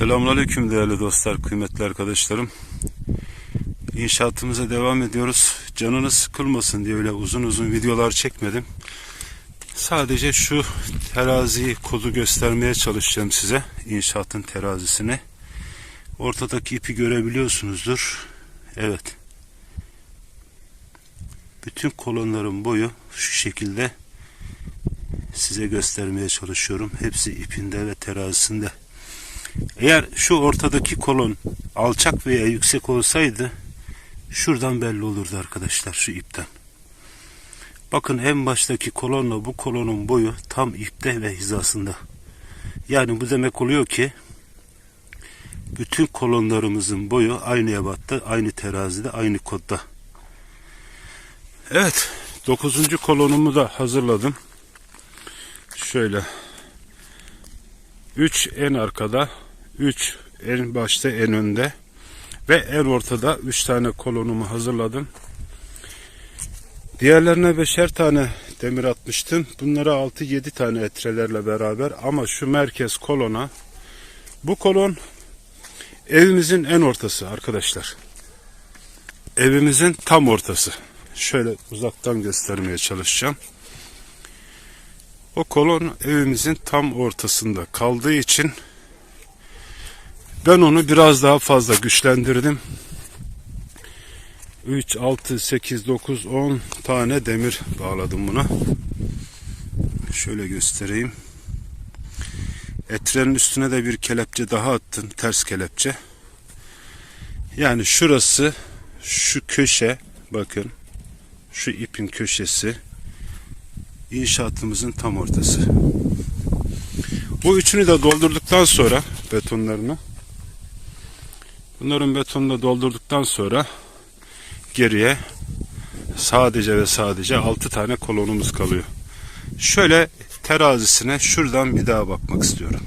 Selamünaleyküm değerli dostlar, kıymetli arkadaşlarım. İnşaatımıza devam ediyoruz. Canınız sıkılmasın diye öyle uzun uzun videolar çekmedim. Sadece şu teraziyi kodu göstermeye çalışacağım size. İnşaatın terazisini. Ortadaki ipi görebiliyorsunuzdur. Evet. Bütün kolonların boyu şu şekilde size göstermeye çalışıyorum. Hepsi ipinde ve terazisinde. Eğer şu ortadaki kolon alçak veya yüksek olsaydı şuradan belli olurdu arkadaşlar şu ipten. Bakın en baştaki kolonla bu kolonun boyu tam ipte ve hizasında. Yani bu demek oluyor ki bütün kolonlarımızın boyu aynı ebatta, aynı terazide, aynı kodda. Evet, dokuzuncu kolonumu da hazırladım. Şöyle 3 en arkada, 3 en başta en önde ve en ortada 3 tane kolonumu hazırladım. Diğerlerine beşer tane demir atmıştım. Bunlara 6-7 tane etrelerle beraber ama şu merkez kolona bu kolon evimizin en ortası arkadaşlar. Evimizin tam ortası. Şöyle uzaktan göstermeye çalışacağım. O kolon evimizin tam ortasında kaldığı için ben onu biraz daha fazla güçlendirdim. 3, 6, 8, 9, 10 tane demir bağladım buna. Şöyle göstereyim. Etrenin üstüne de bir kelepçe daha attım. Ters kelepçe. Yani şurası, şu köşe, bakın. Şu ipin köşesi inşaatımızın tam ortası. Bu üçünü de doldurduktan sonra betonlarını bunların betonunu da doldurduktan sonra geriye sadece ve sadece 6 tane kolonumuz kalıyor. Şöyle terazisine şuradan bir daha bakmak istiyorum.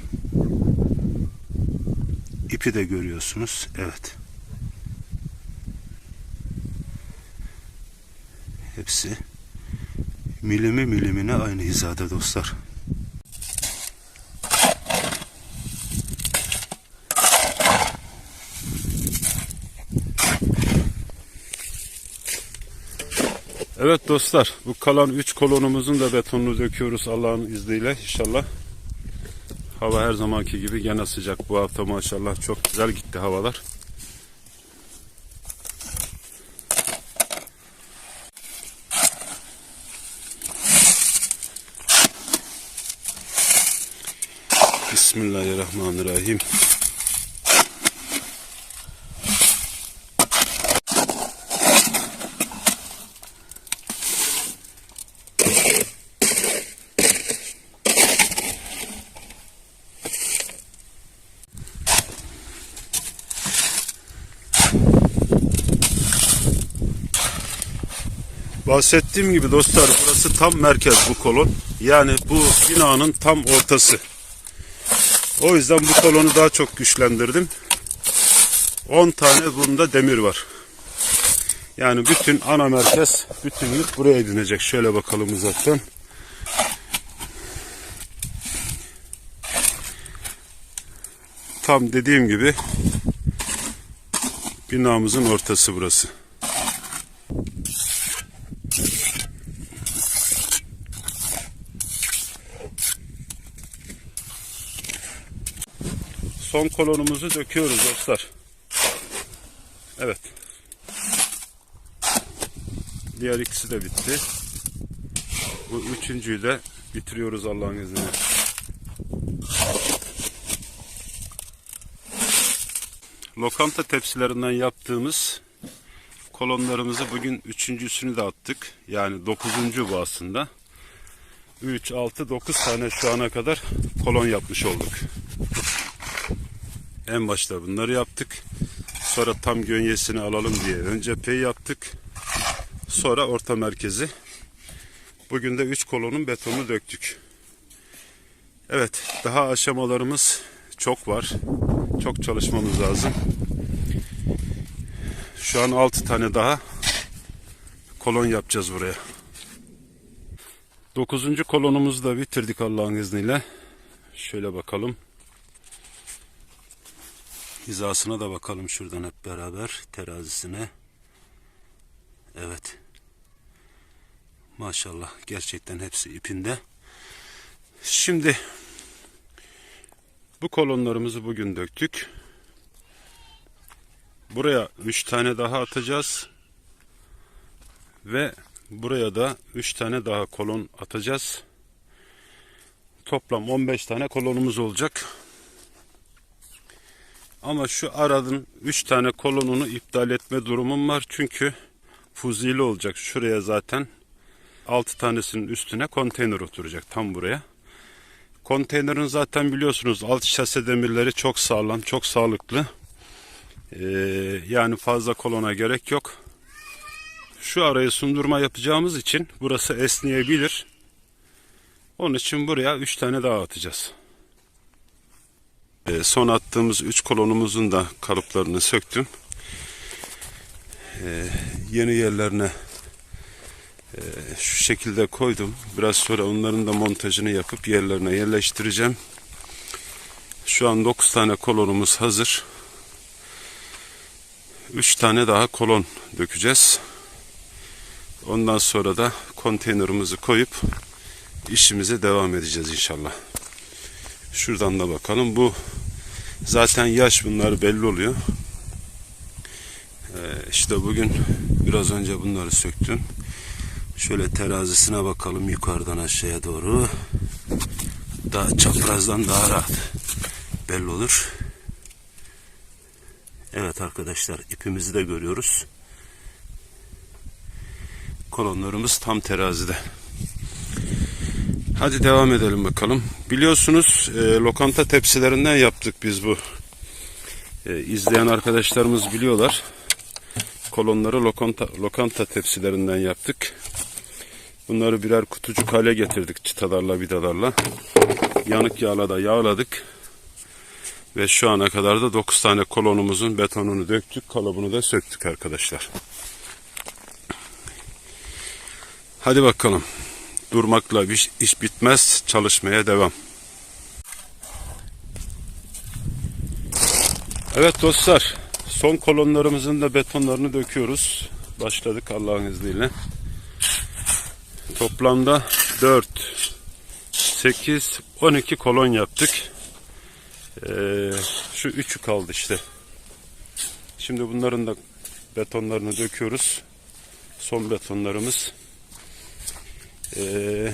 İpi de görüyorsunuz. Evet. Hepsi milimi milimine aynı hizada dostlar. Evet dostlar bu kalan 3 kolonumuzun da betonunu döküyoruz Allah'ın izniyle inşallah. Hava her zamanki gibi gene sıcak bu hafta maşallah çok güzel gitti havalar. Bismillahirrahmanirrahim. Bahsettiğim gibi dostlar burası tam merkez bu kolon. Yani bu binanın tam ortası. O yüzden bu kolonu daha çok güçlendirdim. 10 tane bunda demir var. Yani bütün ana merkez, bütün yük buraya edinecek. Şöyle bakalım uzaktan. Tam dediğim gibi binamızın ortası burası. Son kolonumuzu döküyoruz dostlar. Evet. Diğer ikisi de bitti. Bu üçüncüyü de bitiriyoruz Allah'ın izniyle. Lokanta tepsilerinden yaptığımız kolonlarımızı bugün üçüncüsünü de attık. Yani dokuzuncu bu aslında. 3, 6, 9 tane şu ana kadar kolon yapmış olduk. En başta bunları yaptık. Sonra tam gönyesini alalım diye ön cepheyi yaptık. Sonra orta merkezi. Bugün de 3 kolonun betonunu döktük. Evet daha aşamalarımız çok var. Çok çalışmamız lazım. Şu an 6 tane daha kolon yapacağız buraya. 9. kolonumuzu da bitirdik Allah'ın izniyle. Şöyle bakalım. Hizasına da bakalım şuradan hep beraber terazisine. Evet. Maşallah gerçekten hepsi ipinde. Şimdi bu kolonlarımızı bugün döktük. Buraya 3 tane daha atacağız. Ve buraya da 3 tane daha kolon atacağız. Toplam 15 tane kolonumuz olacak. Ama şu aradın 3 tane kolonunu iptal etme durumum var. Çünkü fuzili olacak. Şuraya zaten 6 tanesinin üstüne konteyner oturacak. Tam buraya. Konteynerin zaten biliyorsunuz alt şase demirleri çok sağlam, çok sağlıklı. Ee, yani fazla kolona gerek yok. Şu arayı sundurma yapacağımız için burası esneyebilir. Onun için buraya 3 tane daha atacağız. Ee, son attığımız 3 kolonumuzun da kalıplarını söktüm. Ee, yeni yerlerine e, şu şekilde koydum. Biraz sonra onların da montajını yapıp yerlerine yerleştireceğim. Şu an 9 tane kolonumuz hazır. 3 tane daha kolon dökeceğiz. Ondan sonra da konteynerimizi koyup işimize devam edeceğiz inşallah. Şuradan da bakalım. Bu zaten yaş bunlar belli oluyor. Ee, işte bugün biraz önce bunları söktüm. Şöyle terazisine bakalım yukarıdan aşağıya doğru. Daha çaprazdan daha rahat belli olur. Evet arkadaşlar ipimizi de görüyoruz. Kolonlarımız tam terazide. Hadi devam edelim bakalım. Biliyorsunuz e, lokanta tepsilerinden yaptık biz bu. E, izleyen arkadaşlarımız biliyorlar. Kolonları lokanta, lokanta tepsilerinden yaptık. Bunları birer kutucuk hale getirdik çıtalarla vidalarla. Yanık yağla da yağladık. Ve şu ana kadar da 9 tane kolonumuzun betonunu döktük. Kalıbını da söktük arkadaşlar. Hadi bakalım. Durmakla bir iş bitmez. Çalışmaya devam. Evet dostlar. Son kolonlarımızın da betonlarını döküyoruz. Başladık Allah'ın izniyle. Toplamda 4, 8, 12 kolon yaptık. Ee, şu üçü kaldı işte. Şimdi bunların da betonlarını döküyoruz. Son betonlarımız. Ee,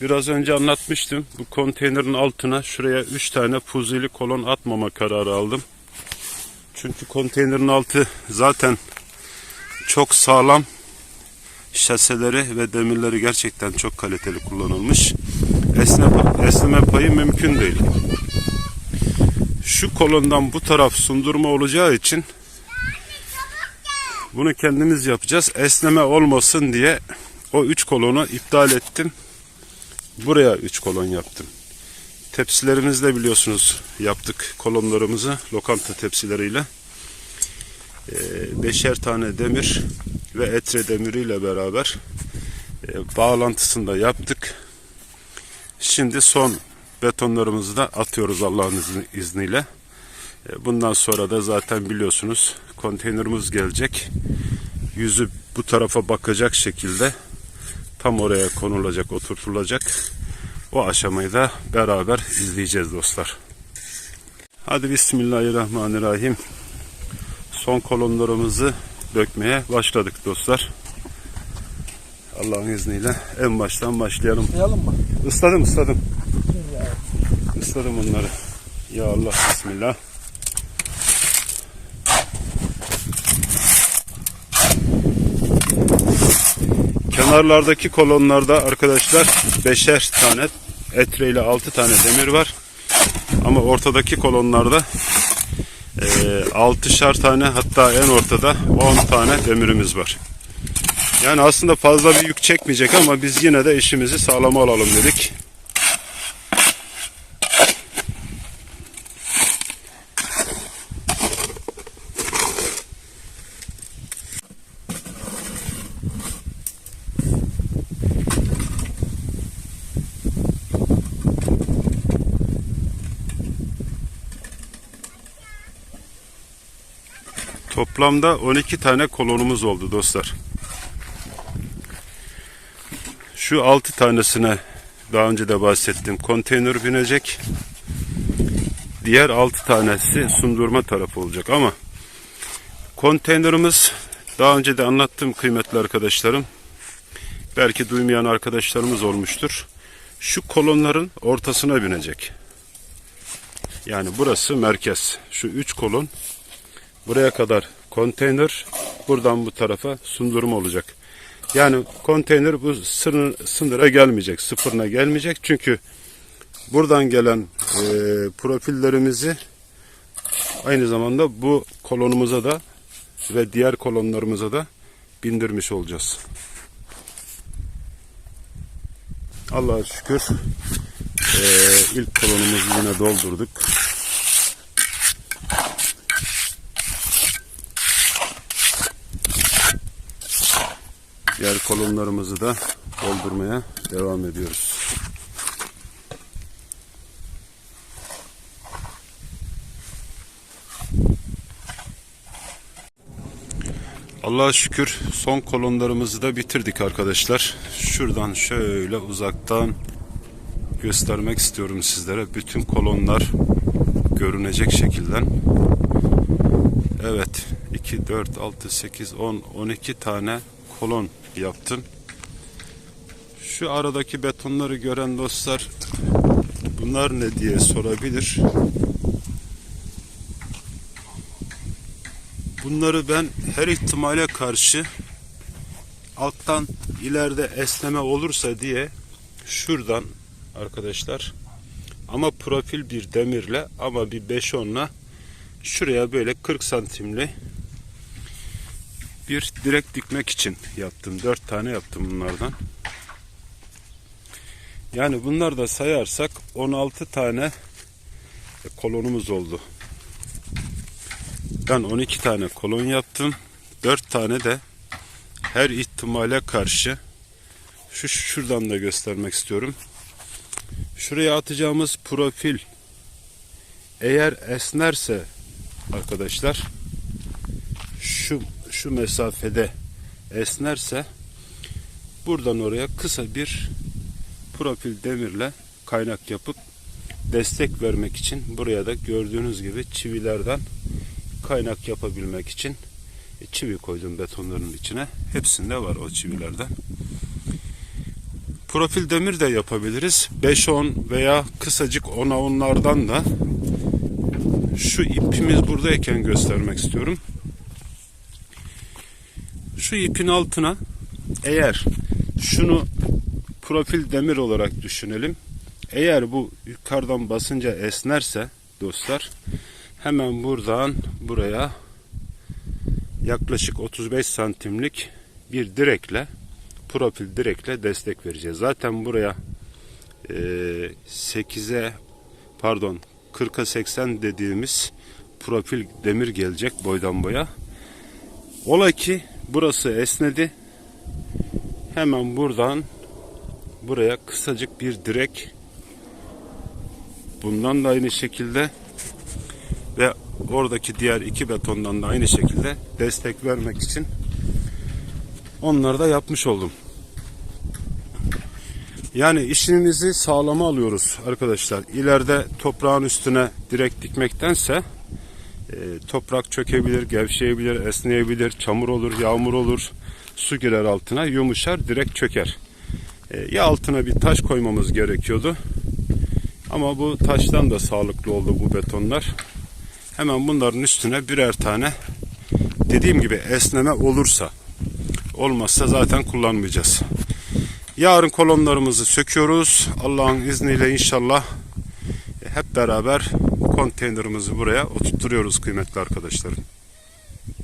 biraz önce anlatmıştım. Bu konteynerin altına şuraya 3 tane fuzili kolon atmama kararı aldım. Çünkü konteynerin altı zaten çok sağlam. Şaseleri ve demirleri gerçekten çok kaliteli kullanılmış. Esneme, esneme payı mümkün değil. Şu kolondan bu taraf sundurma olacağı için bunu kendimiz yapacağız. Esneme olmasın diye o üç kolonu iptal ettim. Buraya üç kolon yaptım. Tepsilerimizde biliyorsunuz yaptık kolonlarımızı lokanta tepsileriyle. Ee, beşer tane demir ve etre demiriyle beraber e, bağlantısını da yaptık. Şimdi son betonlarımızı da atıyoruz Allah'ın izniyle. E, bundan sonra da zaten biliyorsunuz konteynerimiz gelecek. Yüzü bu tarafa bakacak şekilde tam oraya konulacak, oturtulacak. O aşamayı da beraber izleyeceğiz dostlar. Hadi Bismillahirrahmanirrahim. Son kolonlarımızı dökmeye başladık dostlar. Allah'ın izniyle en baştan başlayalım. Islayalım mı? Isladım ısladım. Isladım onları. Ya Allah Bismillah. Kenarlardaki kolonlarda arkadaşlar beşer tane etre ile altı tane demir var. Ama ortadaki kolonlarda e, tane hatta en ortada 10 tane demirimiz var. Yani aslında fazla bir yük çekmeyecek ama biz yine de işimizi sağlama alalım dedik. Toplamda 12 tane kolonumuz oldu dostlar. Şu 6 tanesine daha önce de bahsettim. Konteyner binecek. Diğer 6 tanesi sundurma tarafı olacak ama konteynerimiz daha önce de anlattım kıymetli arkadaşlarım. Belki duymayan arkadaşlarımız olmuştur. Şu kolonların ortasına binecek. Yani burası merkez. Şu 3 kolon buraya kadar konteyner buradan bu tarafa sundurma olacak. Yani konteyner bu sınır, sınıra gelmeyecek, sıfırına gelmeyecek. Çünkü buradan gelen e, profillerimizi aynı zamanda bu kolonumuza da ve diğer kolonlarımıza da bindirmiş olacağız. Allah'a şükür e, ilk kolonumuzu yine doldurduk. Diğer kolonlarımızı da doldurmaya devam ediyoruz. Allah'a şükür son kolonlarımızı da bitirdik arkadaşlar. Şuradan şöyle uzaktan göstermek istiyorum sizlere. Bütün kolonlar görünecek şekilde. Evet 2, 4, 6, 8, 10, 12 tane kolon yaptım. Şu aradaki betonları gören dostlar bunlar ne diye sorabilir. Bunları ben her ihtimale karşı alttan ileride esneme olursa diye şuradan arkadaşlar ama profil bir demirle ama bir 5-10'la şuraya böyle 40 santimli bir direk dikmek için yaptım. 4 tane yaptım bunlardan. Yani bunlar da sayarsak 16 tane kolonumuz oldu. Ben 12 tane kolon yaptım. 4 tane de her ihtimale karşı şu şuradan da göstermek istiyorum. Şuraya atacağımız profil eğer esnerse arkadaşlar şu şu mesafede esnerse buradan oraya kısa bir profil demirle kaynak yapıp destek vermek için buraya da gördüğünüz gibi çivilerden kaynak yapabilmek için çivi koydum betonların içine. Hepsinde var o çivilerden. Profil demir de yapabiliriz. 5-10 veya kısacık 10'a onlardan da şu ipimiz buradayken göstermek istiyorum. Şu ipin altına eğer şunu profil demir olarak düşünelim. Eğer bu yukarıdan basınca esnerse dostlar hemen buradan buraya yaklaşık 35 santimlik bir direkle profil direkle destek vereceğiz. Zaten buraya e, 8'e pardon 40'a 80 dediğimiz profil demir gelecek boydan boya. Ola ki burası esnedi. Hemen buradan buraya kısacık bir direk bundan da aynı şekilde ve oradaki diğer iki betondan da aynı şekilde destek vermek için onları da yapmış oldum. Yani işimizi sağlama alıyoruz arkadaşlar. İleride toprağın üstüne direkt dikmektense toprak çökebilir, gevşeyebilir, esneyebilir, çamur olur, yağmur olur, su girer altına, yumuşar, direkt çöker. E, ya altına bir taş koymamız gerekiyordu. Ama bu taştan da sağlıklı oldu bu betonlar. Hemen bunların üstüne birer tane dediğim gibi esneme olursa olmazsa zaten kullanmayacağız. Yarın kolonlarımızı söküyoruz. Allah'ın izniyle inşallah hep beraber konteynerimizi buraya oturtuyoruz kıymetli arkadaşlarım.